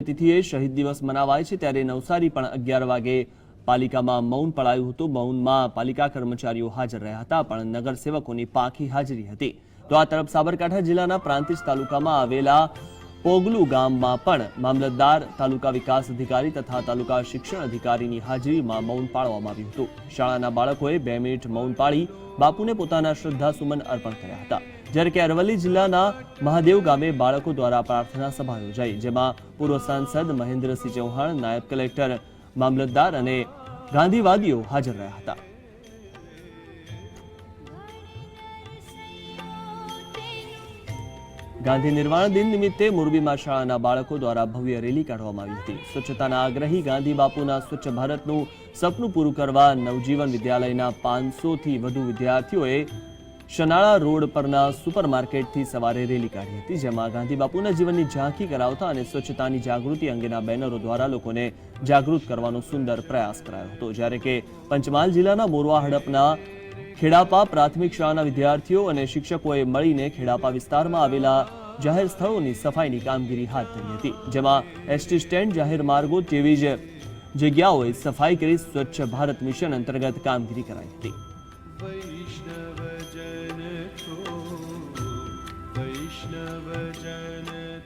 તિથિએ શહીદ દિવસ મનાવાય છે ત્યારે નવસારી પણ અગિયાર વાગે પાલિકામાં મૌન પડાયું હતું. મૌનમાં પાલિકા કર્મચારીઓ હાજર રહ્યા હતા, પણ નગરસેવકોની પાખી હાજરી હતી. તો આ તરફ સાબરકાંઠા જિલ્લાના પ્રાંતિજ તાલુકામાં આવેલા પોગલુ ગામમાં પણ મામલતદાર, તાલુકા વિકાસ અધિકારી તથા તાલુકા શિક્ષણ અધિકારીની હાજરીમાં મૌન પાળવામાં આવ્યું હતું. શાળાના બાળકોએ બે મિનિટ મૌન પાળી બાપુને પોતાના શ્રદ્ધાસુમન અર્પણ કર્યા હતા. જ્યારે કે અરવલ્લી જિલ્લાના મહાદેવ ગામે બાળકો દ્વારા પ્રાર્થના સભા યોજાઈ, જેમાં પૂર્વ સાંસદ મહેન્દ્રસિંહ ચૌહાણ, નાયબ કલેક્ટર, મામલતદાર અને ગાંધીવાદીઓ હાજર રહ્યા હતા. ગાંધી નિર્વાણ દિન નિમિત્તે મોરબીમાં શાળાના બાળકો દ્વારા ભવ્ય રેલી કાઢવામાં આવી હતી. સ્વચ્છતાના આગ્રહી ગાંધી બાપુના સ્વચ્છ ભારતનું સપનું પૂરું કરવા નવજીવન વિદ્યાલયના પાંચસોથી વધુ વિદ્યાર્થીઓએ શનાળા રોડ પરના સુપરમાર્કેટથી સવારે રેલી કાઢી હતી, જેમાં ગાંધી બાપુના જીવનની ઝાંખી કરાવતા અને સ્વચ્છતાની જાગૃતિ અંગેના બેનરો દ્વારા લોકોને જાગૃત કરવાનો સુંદર પ્રયાસ કરાયો હતો. જ્યારે કે પંચમહાલ જિલ્લાના મોરવા હડપના ખેડાપા પ્રાથમિક શાળાના વિદ્યાર્થીઓ અને શિક્ષકોએ મળીને ખેડાપા વિસ્તારમાં આવેલા જાહેર સ્થળોની સફાઈની કામગીરી હાથ ધરી હતી, જેમાં એસટી સ્ટેન્ડ, જાહેર માર્ગો જેવી જ જગ્યાઓએ સફાઈ કરી સ્વચ્છ ભારત મિશન અંતર્ગત કામગીરી કરાઈ હતી. તો વૈષ્ણવજન